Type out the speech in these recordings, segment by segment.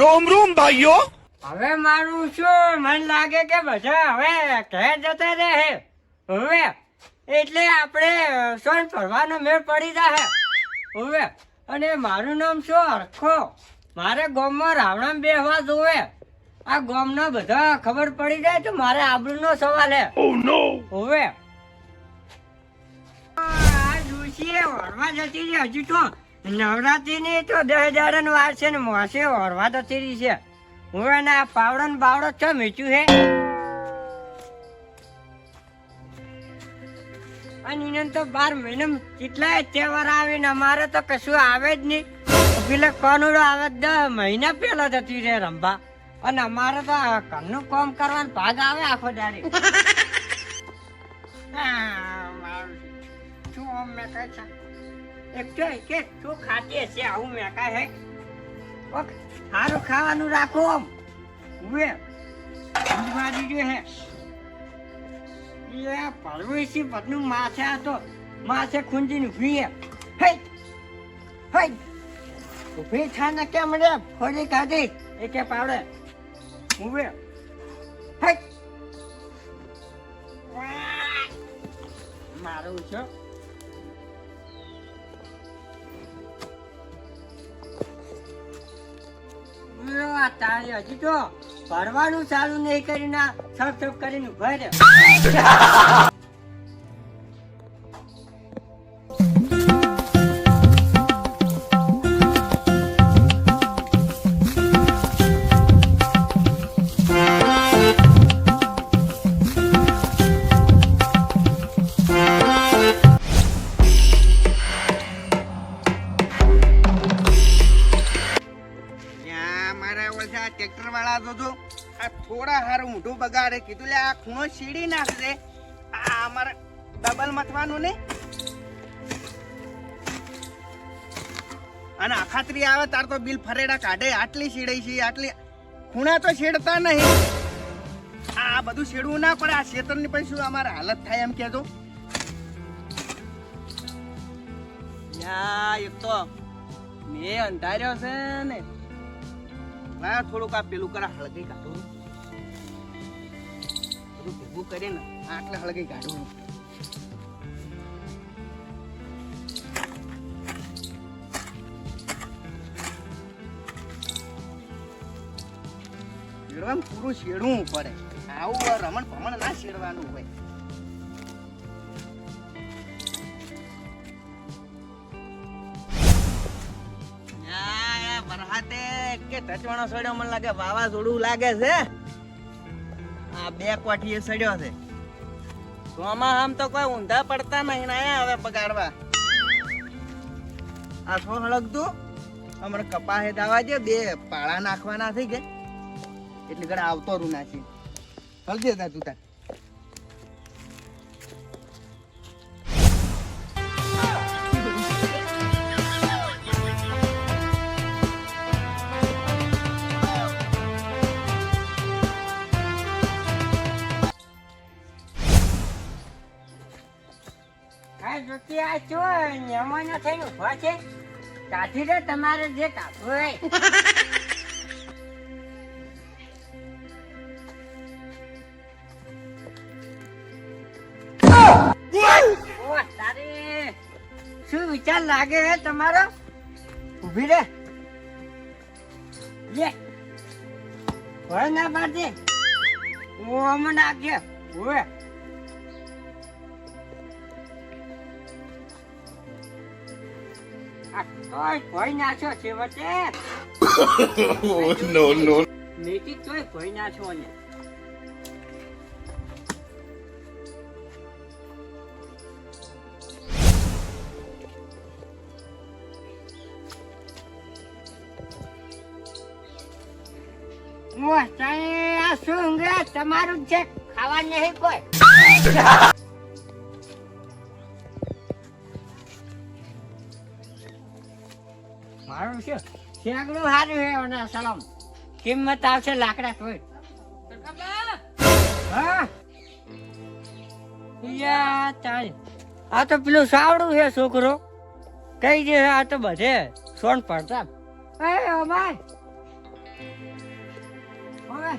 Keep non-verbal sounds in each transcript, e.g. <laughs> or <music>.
રોમ રોમ ભાઈઓ. હવે મારું શું? મને લાગે કે બધા હવે ઘેર જતા રહે. હવે એટલે આપણે સોન ફરવાનો મેળ પડી જાય હવે અને મારું નામ શું? અરખો મારે ગામમાં રાવણામ બેહવા જોવે. આ ગામના બધા ખબર પડી જાય તો મારે આબરૂ નો સવાલ હે. Oh, હવે આ જોશીએ વળવા જતી રહી હજી તો. નવરાત્રીની તો દસ હજાર વાર છે ને મોસે ઓરવા તો રહી છે. હું એના પાવડો ને બાવડો છે મીઠું છે અને એને તો બાર મહિના કેટલાય તહેવાર આવે ને અમારે તો કશું આવે જ નહીં. પેલે કોનુડો આવે દસ મહિના પેલા જતી રહે રંભા. અને અમારે તો આ ઘરનું કામ કરવાનો ભાગ આવે આખો દાડી. <laughs> શું? આમ મેં કહે છે? એક તો એ કે શું ખાતી હશે? આવું મેં કહે હે સારું ખાવાનું રાખો આમ. ઉવે ઊંઘવા દીધું હે. એ પડવું છે માથે આ તો માથે ખૂંદીને ઊભી હે હે ઊભી થાને કેમ રે? ખોલી કાઢી. એ પાવડે. ઉવે હે મારું છે. આ તારી હજી તો ભરવાનું ચાલુ નહીં કરીને સબ સબ કરીને ઊભા ત્યાં આ ટ્રેક્ટર વાળા તો જો આ થોડા હારું મોઢું બગાડે. કીધું, લે, આ ખૂણો સીડી નાખશે આ અમારે ડબલ મથવાનું ને. અને અખાત્રી આવે, તાર તો બિલ ફરેડા કાઢે. આટલી સીડાઈ છે, આટલી ખૂણા તો છેડતા નહીં. આ બધું છેડવું ના પડે, આ શેતરની પછી શું અમારે હાલત થાય એમ કહેજો. યા એક તો મેં અંધાર્યો છે ને. ના થોડુંક આ પેલું કરા, હળગી કાઢું. બધું ભેગું કરે ને આટલે હળગી કાઢું. શેડવાનું પૂરું શેડવું પડે. આવું રમણ ભમણ ના શેડવાનું હોય. કે ટચવાણો સડ્યો, મને લાગે વાવાઝોડું લાગે છે. આ બે કોઠીએ સડ્યો છે. સોમાં આમ તો કોઈ ઊંધા પડતા નહીં ને હવે બગાડવા આ સો હળગતું? હમણાં કપાહે દાવા છે બે પાળા નાખવાના થઈ ગયા. એટલે ઘરે આવતો રૂ નાખી. હળગે તા તું તાર. આ છો મહેમાનો થઈને ઊભા છે? કાઢી દે તમારે જે કાઢવું હોય. શું વિચાર લાગે હે તમારો? ઊભી રે. લે. હોય ના પાડજે હું અમને આપજે હોય તોય ભોય નાખ્યો છે વચ્ચે <laughs> no no. તોય ભોય નાખ્યો ને? તમારું છે. ખાવા નહીં કોઈ. મારું શેકડું સારું છે, અને સલામ. કિંમત આવશે લાકડા કોઈ હા? યા આ તો પેલું સાવડું છે, છોકરો. કઈ દે આ તો બધે. સોન પડતા. એ અમાય આવો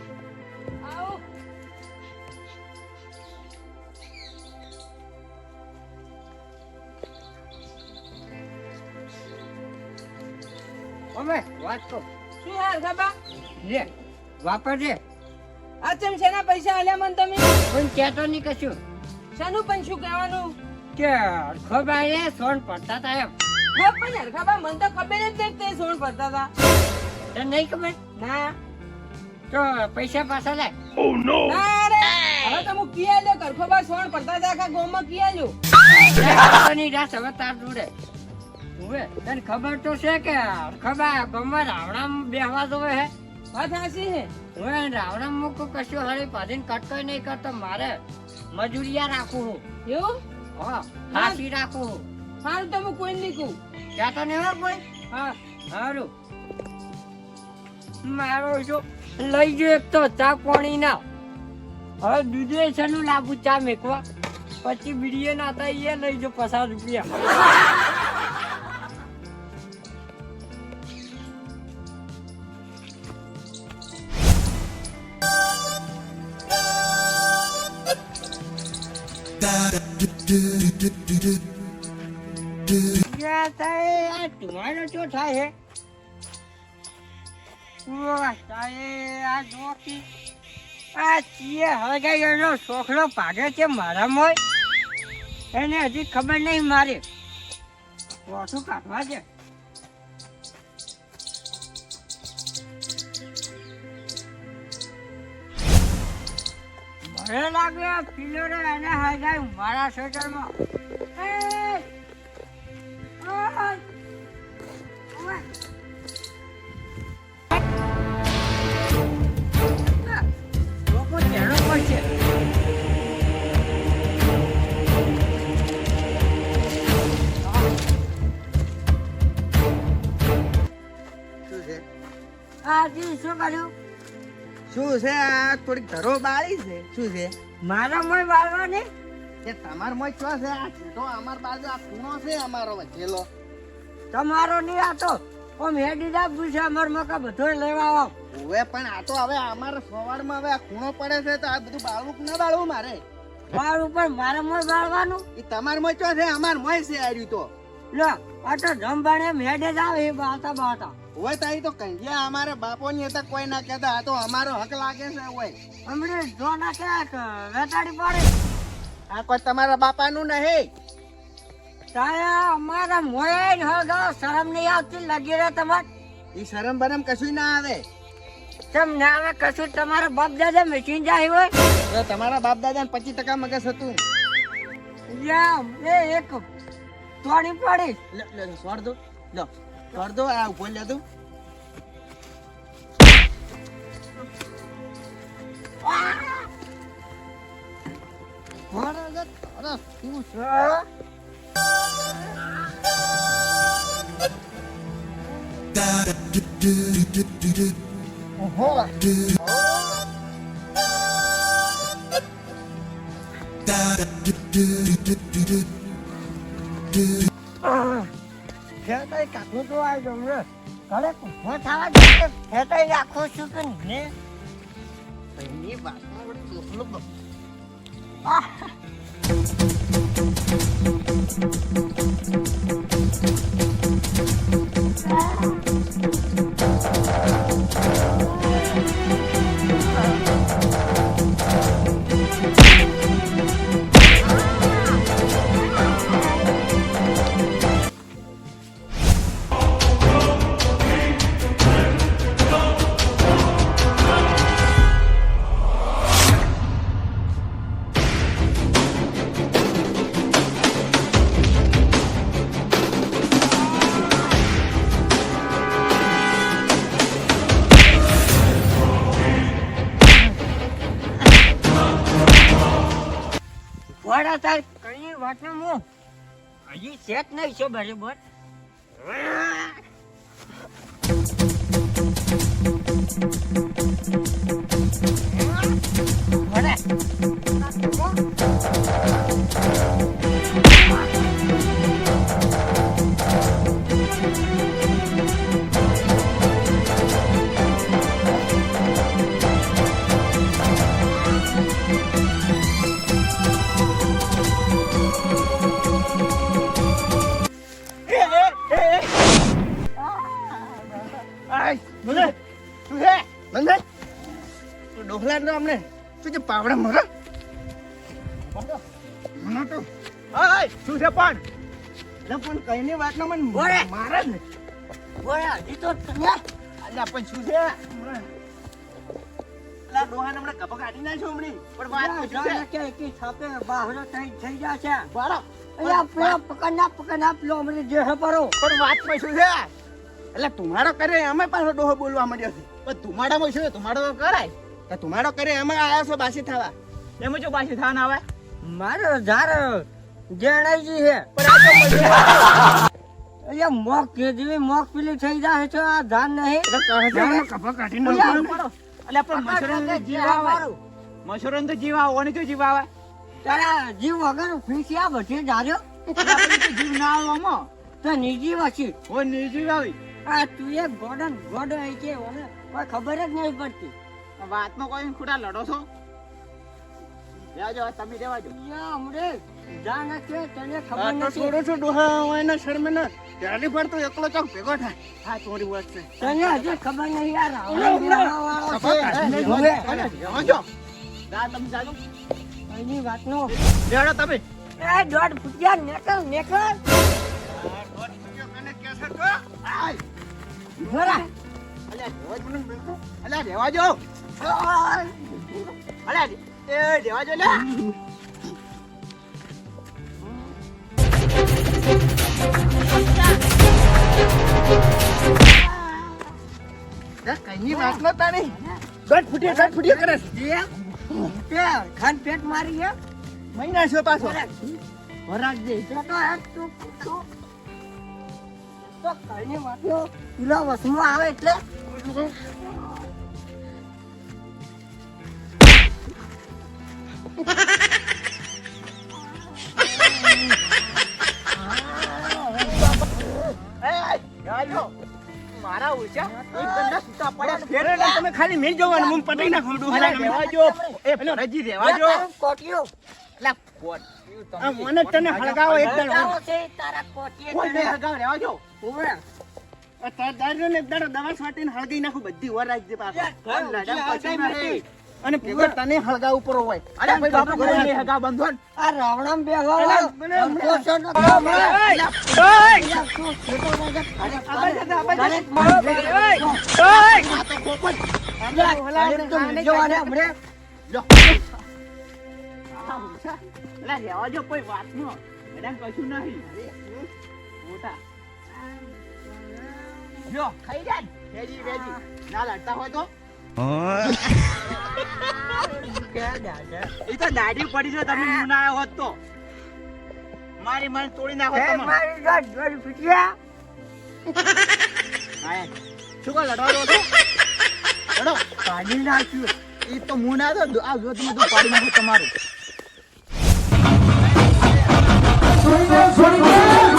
અમે વાત કહો શું યાર ખબા લે વાપરજે આ ચમ શેના પૈસા આલ્યા મન તમે? પણ કહેતો નહીં કશું. શાનું પણ શું કહેવાનું? કે ખબર એ સોન પડતા હતા એમ. હા પણ યાર ખબા તો ખબર જ નહીં તે સોણ પડતા હતા તને નહીં ખબર? ના. તો પૈસા પાછા લે. ના રે હવે તો હું કી આલ્યો? કરખોબા સોણ પડતા હતા આખા ગામમાં કિયા લ્યો ની રાસ હવે તાર જોડે. હવે તને ખબર તો છે કે ખબર ગમવા રાવણામાં બેહવા જોવે હે? વાત હાસી હે? હવે રાવણામાં મૂકું કશું હળી પાડીને કટકો નહીં કરતો મારે મજૂરિયા રાખું હું. એવું? હા હાસી રાખું હું. હારું તો હું કોઈ નહીં કહું. ત્યાં તો નહીં હોય કોઈ? હા. હારું. મારો જો લઈ જો એક તો ચા પાણી ના. હવે દૂધે છે નું લાગુ ચા મેકવા. પછી બીડીએ ના થાય એ લઈ જો પચાસ રૂપિયા. ધુમાડો શું થાય તારે આ ચીએ હળગાઈ એનો શોખલો ભાગે છે મારામાં એને હજી ખબર નહીં મારે ઓછું કાઢવા છે મને લાગ્યો આ પિલ્લોરે એને હળગાયું મારા સ્વેટરમાં! લોકો ચેડો પડશે આ શું કર્યું? શું છે આ? થોડીક ધરો બાળી છે. શું છે? મારા મોય બાળવાની એ તમાર મોય છો છે? આ તો અમાર બાજુ આ ખૂણો છે અમારો વચ્ચેલો તમારો નહીં આ તો ઓમ હેડી દાબું છે અમાર મકા બધો લેવા આવો. હવે પણ આ તો હવે અમારે સવારમાં હવે આ ખૂણો પડે છે તો આ બધું બાળવું કે ના બાળવું મારે? બાળવું પણ મારા મોય વાળવાનું? એ તમાર મોય છો છે? અમાર મોય છે આર્યું તો. લો આ તો જમવાને મેડે જ આવે એ બાતા બાતા હોય તારી તો કંજિયા અમારા બાપોની હતા કોઈ ના કહેતા. આ તો અમારો હક લાગે છે હોય હમણે જો ના ક્યાંક વેટાડી પડે. આ કોઈ તમારા બાપાનું નહીં. તાયા અમારા મોય જ હગાવ શરમ નહીં આવતી લગી રહે તમાર. ઈ શરમ બરમ કશું ના આવે. તેમ ના આવે? કશું તમારા બાપ દાદા મશીન જાય હોય? તમારા બાપ દાદા પચીસ ટકા મગજ હતું. યા એ એક તોડી પડી લે લે છોડ દો. લો. છોડ દો આ ઊભો લે તું મારા તારા કાકું તો આવી ખેતાઈ ને ઘરે કુંભો થવા દે ખેતાઈ રાખું છું કે ને એની વાતમાં ચોખલું વડા તારા તાર મો હજી સેટ નહીં છો બરાબર. What? દો અમને શું છે પાવડા મરો? મને તો ઓય શું છે પણ? એટલે પણ કઈની વાતનો મને બોલે. મારે જ ને બોલે હજી તો તમે અલ્યા પણ શું છે? અલ્યા ડોહાને હમણાં કપા કાઢી નાખ્યો હમણાં. પણ વાત તો છે કે એકી થાપે બાહરો થઈ થઈ છે. બાળો અહીંયા પેલા પકડના પકડના પેલો અમને જે હે પરો પણ શું છે. એટલે તુમારો કરે અમે પાછો ડોહો બોલવા માંડ્યો છે. પણ ધુમાડામાં શું છે? ધુમાડો કરાય. તો ધુમાડો કરે એમાં આયા છો બાસી થવા. એમ જો બાસી થવા ના આવે મારો જાર જેણાઈજી હે આ <laughs> અહીંયા મોક કે જેવી મોક પેલી થઈ જાય છે આ ધાન નહીં. એટલે કહે છે. એમાં કપા કાઢી નાખ્યો. એટલે પણ મચ્છરોને તો જીવ આવે. મચ્છરોને તો જીવ આવે ઓને તો જીવ આવે. તારા જીવ વગર ફીસિયા બધી જાજો જીવ ના આવે આમાં. તો નીજી વાસી ઓ નિજી આવી. આ તું એક ગોડન ગોડ હોય કે ઓને કોઈ ખબર જ નહીં પડતી. વાતમાં કોઈ ખોટા લડો છો? રહેવાજો તમે યા જાણ છે તને ખબર નથી. છોડો છો ડોહા વાયના શરમે ના. ત્યારે પણ તો એકલો ચોક ભેગો થાય. હા ચોરી વાત છે. તને હજી ખબર નહીં યાર રહેવાજો. તમે જાજો. એની તમે. એ દોઢ ફૂટિયા નેકળ નેકળ આય. ભરા અલ્યા, મને બિલકુલ. અલ્યા, રહેવાજો. અલ્યા, એ કરે તે ખાન પેટ મારી હે મહિના છે પાછો વરાગ દે તો આવે એટલે. મારા ઓછા એક દંડા પડ્યા ફેરે તમે ખાલી મેલ જવાનું મું પટાઈ નાખું ડોહા રહેવાજો એ રજી રહેવાજો કોટિયો લા કોટ મને તને હળગાવો એક દંડ તારો છે તારા કોટિયે કોઈ હળગાવ રહેવાજો ઉભરે. આ તાર દારૂ ને દાડો દવા છાંટીને હળગી નાખું બધી પાછો યાર, લડામ પછી. અને ભેગો તને હળગા ઉપર હોય અરે ભાઈ બાપુ ઘરે નહીં હળગાવ બંધો આ રાવણમ બેહવા અલા, વાળો. મને હમણાં- કોશો નો મને- હે. અલા, યાર, તું છોટો રાજા ઘરે આબાઈ જતા, આબાઈ જતા. ઘરે મારો બેટો. આ તો પોપટ. યાર, ઓલા ઘરે તો આને બીજો આને કાંઈ હમણે. લો. આ ઊંચા. અલા, રહેવાજો કોઈ વાતમાં. મેડમ કશું નહીં ખાઈ જાય વેજી વેજી ના લડતા હોય તો. એ તો દાઢી પડી છે તમે મુના હોત તો. મારી મને તોડી નાખો તમે. મારી જોડી ફૂટ્યા. શું કહો લડવા દો લડો. કાઢી નાખ્યું. એ તો મુના તો આ જો તમે તો પાડી નાખો તમારું. છોડી દે છોડી દે